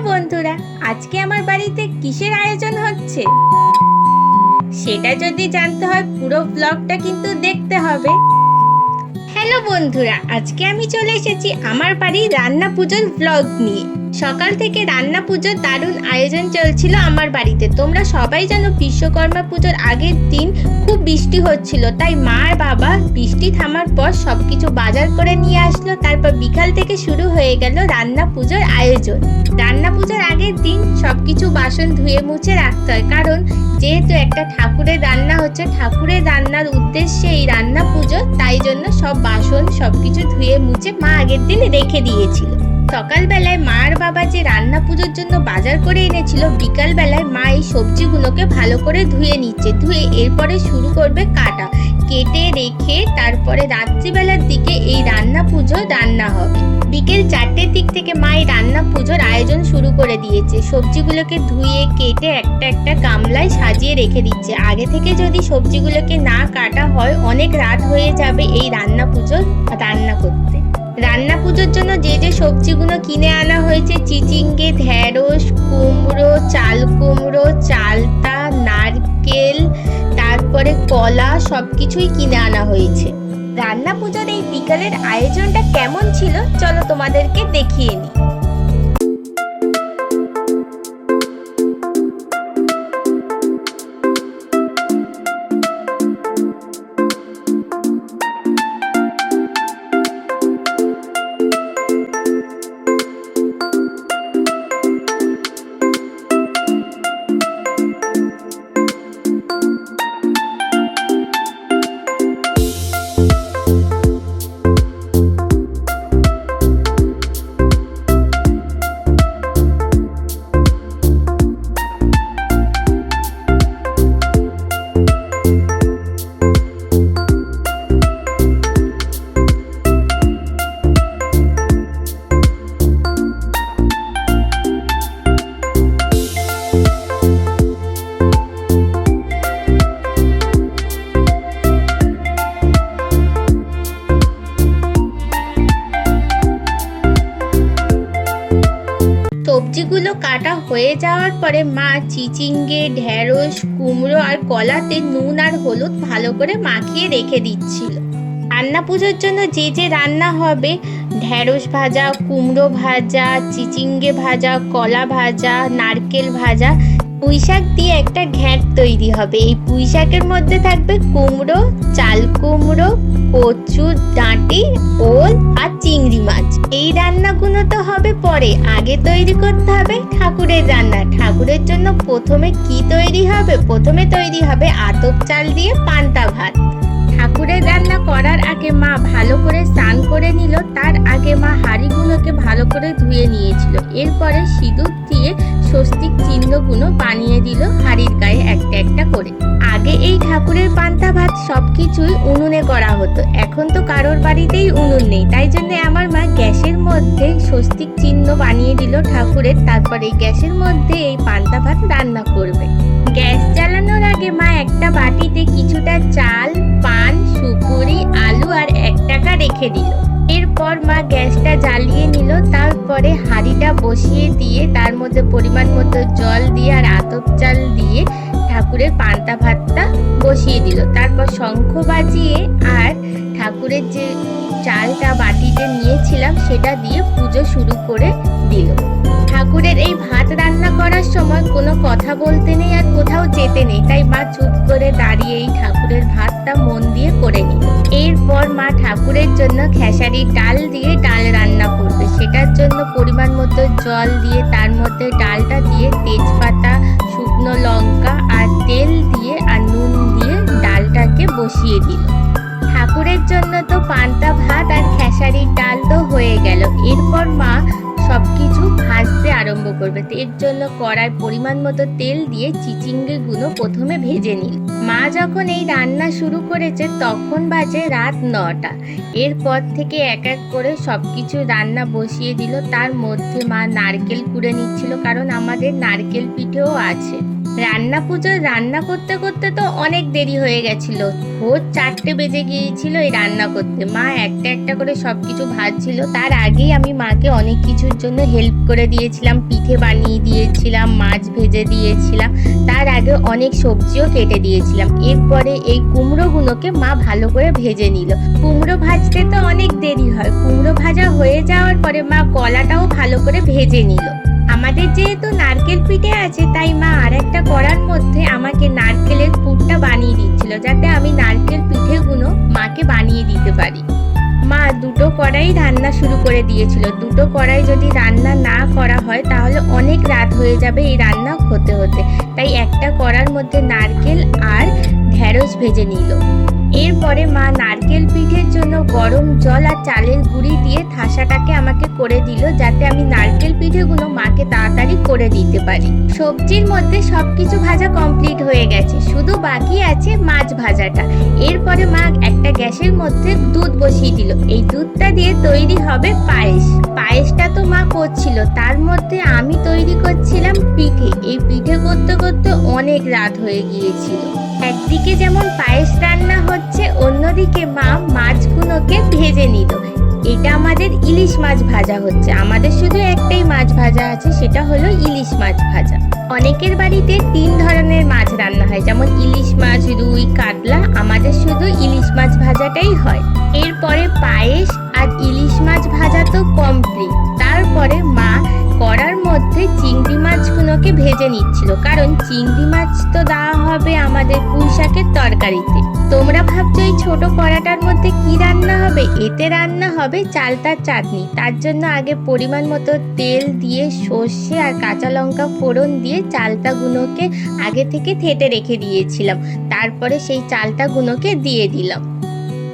বন্ধুরা, আজকে আমার বাড়িতে কিসের আয়োজন হচ্ছে? সেটা যদি জানতে হয়, পুরো ব্লগটা কিন্তু দেখতে হবে। হ্যালো বন্ধুরা, আজকে আমি চলে এসেছি আমার বাড়ির রান্না পুজোর ব্লগ নিয়ে। সকাল থেকে রান্না পুজোর দারুণ আয়োজন চলছিল আমার বাড়িতে। তোমরা সবাই জানো বিশ্বকর্মা পুজোর আগের দিন খুব বৃষ্টি হচ্ছিল। তাই মা আর বাবা বৃষ্টি থামার পর সব কিছু বাজার করে নিয়ে আসলো। তারপর বিকাল থেকে শুরু হয়ে গেল রান্না পুজোর আয়োজন। রান্না পুজোর আগের দিন সব কিছু বাসন ধুয়ে মুছে রাখতে হয়। কারণ যেহেতু একটা ঠাকুরের রান্না হচ্ছে, ঠাকুরের রান্নার উদ্দেশ্যে এই রান্না পুজো, তাই জন্য সব বাসন সব কিছু ধুয়ে মুছে মা আগের দিন রেখে দিয়েছিল। সকালবেলায় মা আর বাবা যে রান্না পুজোর জন্য বাজার করে এনেছিল, বিকালবেলায় মা এই সবজিগুলোকে ভালো করে ধুয়ে নিচ্ছে। ধুয়ে এরপরে শুরু করবে কাটা। কেটে রেখে তারপরে রাত্রিবেলার দিকে এই রান্না পুজো রান্না হবে। বিকেল চারটের দিক থেকে মা এই রান্না পুজোর আয়োজন শুরু করে দিয়েছে। সবজিগুলোকে ধুয়ে, কেটে একটা একটা গামলায় সাজিয়ে রেখে দিচ্ছে। আগে থেকে যদি সবজিগুলোকে না কাটা হয়, অনেক রাত হয়ে যাবে এই রান্না পুজো রান্না করতে। রান্না পুজোর জন্য যে যে সবজিগুলো কিনে আনা হয়েছে, চিচিঙ্গে, ঢেঁড়স, কুমড়ো, চাল কুমড়ো, চালতা, নারকেল, তারপরে কলা সব কিছুই কিনে আনা হয়েছে। রান্না পুজোর এই বিকালের আয়োজনটা কেমন ছিল? চলো তোমাদেরকে দেখিয়ে নিই। কাটা হয়ে যাওয়ার পরে মা চিচিঙ্গে, ঢেঁড়স, কুমড়ো আর কলাতে নুন আর হলুদ ভালো করে মাখিয়ে রেখে দিচ্ছিল। রান্না পুজোর জন্য যে যে রান্না হবে, ঢেঁড়স ভাজা, কুমড়ো ভাজা, চিচিঙ্গে ভাজা, কলা ভাজা, নারকেল ভাজা পুঁই শাক দিয়ে একটা ঘ্যাঁট তৈরি হবে। এই পুঁই শাকের মধ্যে থাকবে কুমড়ো, চাল কুমড়ো কচু ডাঁটি, ওল আর চিংড়ি মাছ। এই রান্নাগুলো তো হবে পরে। আগে তৈরি করতে হবে ঠাকুরের রান্না। ঠাকুরের জন্য প্রথমে কি তৈরি হবে? প্রথমে তৈরি হবে আতপ চাল দিয়ে পান্তা ভাত। ঠাকুরের রান্না করার আগে মা ভালো করে স্নান করে নিল। তার আগে মা হাঁড়িগুলোকে ভালো করে ধুয়ে নিয়েছিল। এরপরে সিঁদুর দিয়ে স্বস্তিক চিহ্নগুলো বানিয়ে দিল হাঁড়ির গায়ে একটা একটা করে। আগে এই ঠাকুরের পান্তা ভাত সবকিছুই উনুনে করা হতো। এখন তো কারোর বাড়িতেই উনুন নেই। তাই জন্য আমার মা গ্যাসের মধ্যে স্বস্তিক চিহ্ন বানিয়ে দিল ঠাকুরের, তারপরে এই গ্যাসের মধ্যে এই পান্তা ভাত রান্না করবে। গ্যাস জ্বালানোর আগে মা একটা বাটিতে কিছুটা চাল, পান, সুপুরি, আলু আর এক টাকা রেখে দিল। এরপর মা গ্যাসটা জ্বালিয়ে নিল, তারপরে হাঁড়িটা বসিয়ে দিয়ে তার মধ্যে পরিমাণ মতো জল দিয়ে আর আতপ চাল দিয়ে ঠাকুরের পান্তা ভাতটা বসিয়ে দিল। তারপর শঙ্খ বাজিয়ে আর ঠাকুরের যে চালটা বাটিতে নিয়েছিলাম, সেটা দিয়ে পুজো শুরু করে দিল। ঠাকুরের এই ভাত রান্না করার সময় কোনো কথা বলতে নেই আর কোথাও যেতে নেই। তাই মা চুপ করে দাঁড়িয়ে এই ঠাকুরের ভাতটা মন দিয়ে করে নিল। এরপর মা ঠাকুরের জন্য খেসারির ডাল দিয়ে ডাল রান্না করবে। সেটার জন্য পরিমাণ মতো জল দিয়ে তার মধ্যে ডালটা দিয়ে তেজপাতা, শুকনো লঙ্কা তেল দিয়ে আর নুন দিয়ে ডালটাকে বসিয়ে দিল। ঠাকুরের জন্য তো পান্তা ভাত আর খেসারির ডাল তো হয়ে গেল। এরপর মা সব কিছু ভাজতে আরম্ভ করবে। এর জন্য কড়াই পরিমাণ মতো তেল দিয়ে চিচিঙ্গেগুলো প্রথমে ভেজে নিল। মা যখন এই রান্না শুরু করেছে, তখন বাজে রাত নটা। এরপর থেকে এক এক করে সব কিছু রান্না বসিয়ে দিল। তার মধ্যে মা নারকেল কুড়ে নিচ্ছিল, কারণ আমাদের নারকেল পিঠেও আছে। রান্না পুজো রান্না করতে করতে তো অনেক দেরি হয়ে গেছিল। ভোর চারটে বেজে গিয়েছিল এই রান্না করতে। মা একটা একটা করে সব কিছু ভাজছিল। তার আগেই আমি মাকে অনেক কিছুর জন্য হেল্প করে দিয়েছিলাম। পিঠে বানিয়ে দিয়েছিলাম, মাছ ভেজে দিয়েছিলাম। তার আগে অনেক সবজিও কেটে দিয়েছিলাম। এরপরে এই কুমড়োগুলোকে মা ভালো করে ভেজে নিল। কুমড়ো ভাজতে তো অনেক দেরি হয়। কুমড়ো ভাজা হয়ে যাওয়ার পরে মা কলাটাও ভালো করে ভেজে নিল। আমাদের যেহেতু নারকেল পিঠে আছে, তাই মা আর একটা করার মধ্যে আমাকে নারকেলের পুরটা বানিয়ে দিচ্ছিল, যাতে আমি নারকেল পিঠেগুলো মাকে বানিয়ে দিতে পারি। মা দুটো কড়াই রান্না শুরু করে দিয়েছিল, দুটো কড়াই যদি রান্না না করা হয়, তাহলে অনেক রাত হয়ে যাবে এই রান্না হতে হতে। তাই একটা কড়ার মধ্যে নারকেল আর ঢেঁড়স ভেজে নিল। এরপরে মা নারকেল পিঠের জন্য গরম জল আর চালের গুঁড়ি দিয়ে থাসাটাকে আমাকে করে দিল, যাতে আমি নারকেল পিঠেগুলো মাকে করে দিতে পারি। সবজির মধ্যে সবকিছু ভাজা কমপ্লিট হয়ে গেছে। শুধু বাকি আছে মাছ ভাজাটা। এরপরে মা একটা গ্যাসের মধ্যে দুধ বসিয়ে দিল। এই দুধটা দিয়ে তৈরি হবে পায়েস। পায়েসটা তো মা করছিল। তার মধ্যে আমি তৈরি করছিলাম পিঠে। এই পিঠে করতে করতে অনেক রাত হয়ে গিয়েছিল। একদিকে যেমন পায়েস রান্না হচ্ছে, অন্যদিকে মা ইলিশ মাছ ভাজা হচ্ছে। আমাদের শুধু একটাই মাছ ভাজা আছে, সেটা হলো ইলিশ মাছ ভাজা। অনেকের বাড়িতে তিন ধরনের মাছ রান্না হয়, যেমন ইলিশ মাছ, রুই, কাতলা। আমাদের শুধু ইলিশ মাছ ভাজাটাই হয়। এরপরে পায়েস আর ইলিশ মাছ ভাজা তো কমপ্লিট তারপরে মা করার মধ্যে চিংড়ি মাছগুলোকে ভেজে নিচ্ছিল, কারণ চিংড়ি মাছ তো দেওয়া হবে আমাদের পুঁই শাকের তরকারিতে। তোমরা ভাবছ এই ছোট কড়াটার মধ্যে কি রান্না হবে? এতে রান্না হবে চালতার চাটনি। তার জন্য আগে পরিমাণ মতো তেল দিয়ে সর্ষে আর কাঁচা লঙ্কা ফোড়ন দিয়ে চালতাগুলোকে আগে থেকে থেতে রেখে দিয়েছিলাম। তারপরে সেই চালতাগুলোকে দিয়ে দিলাম।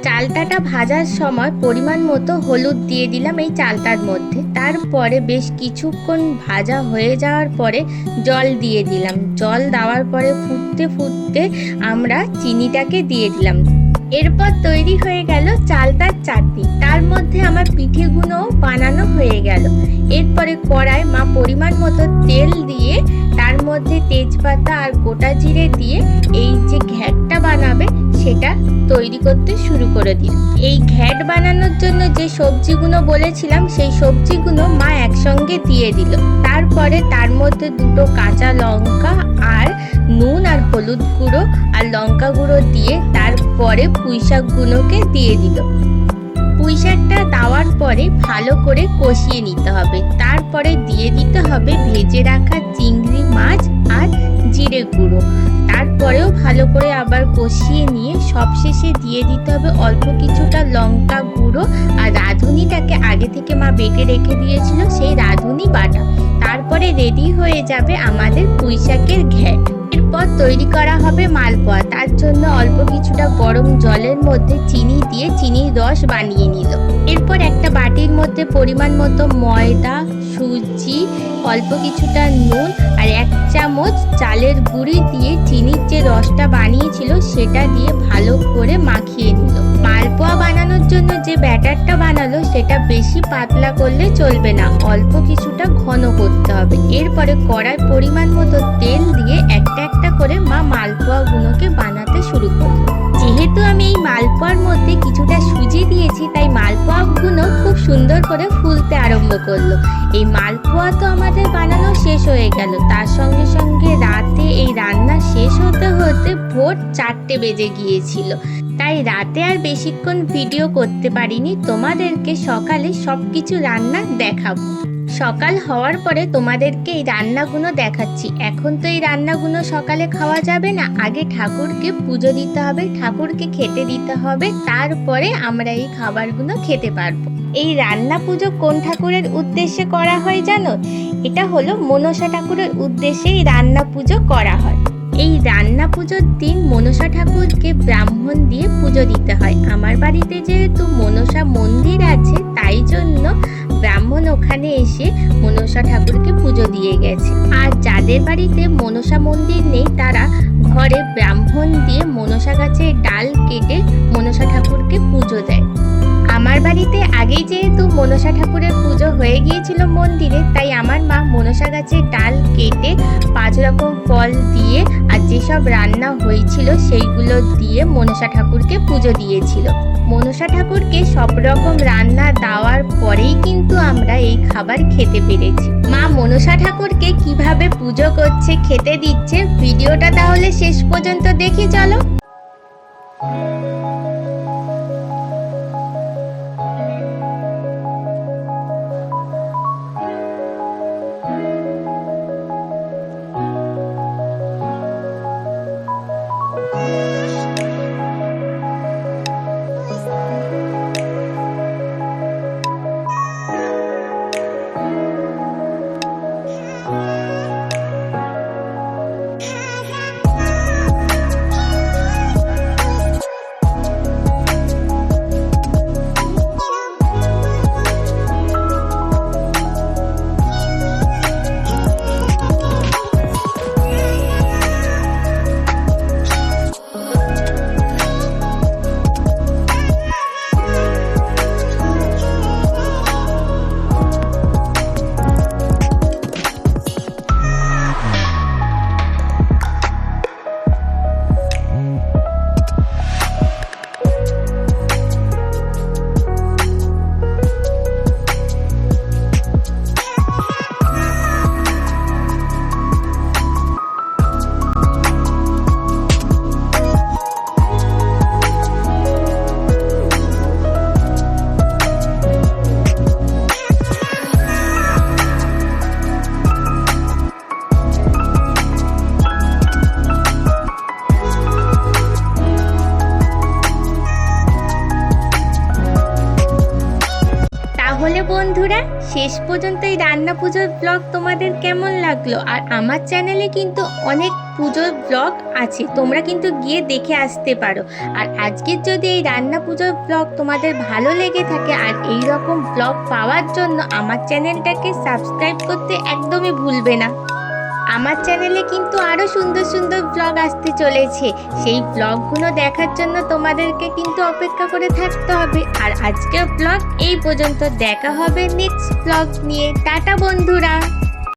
চালতাটা ভাজার সময় পরিমাণ মতো হলুদ দিয়ে দিলাম এই চালতার মধ্যে। তারপরে বেশ কিছুক্ষণ ভাজা হয়ে যাওয়ার পরে জল দিয়ে দিলাম। জল দেওয়ার পরে ফুটতে ফুটতে আমরা চিনিটাকে দিয়ে দিলাম। এরপর তৈরি হয়ে গেল চালতার চাটনি। তার মধ্যে আমার পিঠেগুলো বানানো হয়ে গেল। এরপরে কড়ায় মা পরিমাণ মতো তেল দিয়ে তার মধ্যে তেজপাতা আর গোটা জিরে দিয়ে এই যে ঘ্যাটটা বানাবে সেটা তৈরি করতে শুরু করে দিল এই ঘ্যাট বানানোর জন্য যে সবজিগুলো বলেছিলাম, সেই সবজিগুলো মা একসঙ্গে দিয়ে দিল। তারপরে তার মধ্যে দুটো কাঁচা লঙ্কা আর নুন আর হলুদ গুঁড়ো আর লঙ্কা গুঁড়ো দিয়ে তারপরে পুঁই শাকগুলোকে দিয়ে দিল। পুঁই শাকটা দেওয়ার পরে ভালো করে কষিয়ে নিতে হবে। তারপরে দিয়ে দিতে হবে ভেজে রাখা চিংড়ি মাছ আর জিরে গুঁড়ো। তারপরেও ভালো করে আবার কষিয়ে নিয়ে সবশেষে দিয়ে দিতে হবে অল্প কিছুটা লঙ্কা গুঁড়ো। আর রাঁধুনিটাকে আগে থেকে মা বেটে রেখে দিয়েছিল সেই রাঁধুনি বাটা। তারপরে রেডি হয়ে যাবে আমাদের পুঁই শাকের ঘ্যাট। এরপর তৈরি করা হবে মালপোয়া। তার জন্য অল্প কিছুটা গরম জলের মধ্যে চিনি দিয়ে চিনির রস বানিয়ে নিল। এরপর একটা বাটির মধ্যে পরিমাণ মতো ময়দা সুজি, অল্প কিছুটা নুন আর এক চামচ চালের গুঁড়ি দিয়ে চিনির যে রসটা বানিয়েছিল সেটা দিয়ে ভালো করে মাখিয়ে নিল। মালপোয়া বানানোর জন্য যে ব্যাটারটা বানালো, সেটা বেশি পাতলা করলে চলবে না। অল্প কিছুটা ঘন করতে হবে। এরপরে কড়াই পরিমাণ মতো তেল দিয়ে একটা একটা করে মা মালপোয়াগুলোকে বানাতে শুরু করল যেহেতু আমি এই মালপোয়ার মধ্যে কিছুটা সুজি দিয়েছি, তাই মালপোয়াগুলো খুব সুন্দর করে ফুলতে আরম্ভ করল। এই মালপোয়া তো আমাদের বানানো শেষ হয়ে গেল। তার সঙ্গে সঙ্গে রাতে এই রান্না হতে ভোর চারটে বেজে গিয়েছিল। তাই রাতে আর বেশিক্ষণ ভিডিও করতে পারিনি। তোমাদেরকে সকালে সব কিছু রান্না দেখাবো। সকাল হওয়ার পরে তোমাদেরকে এই রান্নাগুলো দেখাচ্ছি। এখন তো এই রান্নাগুলো সকালে খাওয়া যাবে না। আগে ঠাকুরকে পুজো দিতে হবে, ঠাকুরকে খেতে দিতে হবে। তারপরে আমরা এই খাবারগুলো খেতে পারব। এই রান্না পুজো কোন ঠাকুরের উদ্দেশ্যে করা হয় জানো? এটা হলো মনসা ঠাকুরের উদ্দেশ্যে এই রান্না পুজো করা হয়। এই রান্না পুজোর দিন মনসা ঠাকুরকে ব্রাহ্মণ দিয়ে পুজো দিতে হয়। আমার বাড়িতে যেহেতু মনসা মন্দির আছে, তাই জন্য ব্রাহ্মণ ওখানে এসে মনসা ঠাকুরকে পুজো দিয়ে গেছে। আর যাদের বাড়িতে মনসা মন্দির নেই, তারা ঘরে ব্রাহ্মণ দিয়ে মনসা গাছের ডাল কেটে মনসা ঠাকুরকে পুজো দেয়। আমার বাড়িতে আগেই যেহেতু মনসা ঠাকুরের পুজো হয়ে গিয়েছিল মন্দিরে, তাই আমার মা মনসা গাছের ডাল কেটে পাঁচ রকম ফল দিয়ে আর যেসব রান্না হয়েছিল সেইগুলো দিয়ে মনসা ঠাকুরকে পুজো দিয়েছিল। মনসা ঠাকুরকে সব রকম রান্না দেওয়ার পরেই কিন্তু আমরা এই খাবার খেতে পেরেছি। মা মনসা ঠাকুরকে কীভাবে পুজো করছে, খেতে দিচ্ছে, ভিডিওটা তাহলে শেষ পর্যন্ত দেখি চলো। শেষ পর্যন্ত এই রান্না পুজোর ব্লগ তোমাদের কেমন লাগল? আর আমার চ্যানেলে কিন্তু অনেক পুজোর ব্লগ আছে, তোমরা কিন্তু গিয়ে দেখে আসতে পারো। আর আজকের যদি এই রান্না পুজোর ব্লগ তোমাদের ভালো লেগে থাকে আর এই রকম ব্লগ পাওয়ার জন্য আমার চ্যানেলটাকে সাবস্ক্রাইব করতে একদমই ভুলবে না। আমার চ্যানেলে কিন্তু আরও সুন্দর সুন্দর ব্লগ আসতে চলেছে। সেই ব্লগগুলো দেখার জন্য তোমাদেরকে কিন্তু অপেক্ষা করে থাকতে হবে। আর আজকের ব্লগ এই পর্যন্ত। দেখা হবে নেক্সট ব্লগ নিয়ে। টাটা বন্ধুরা।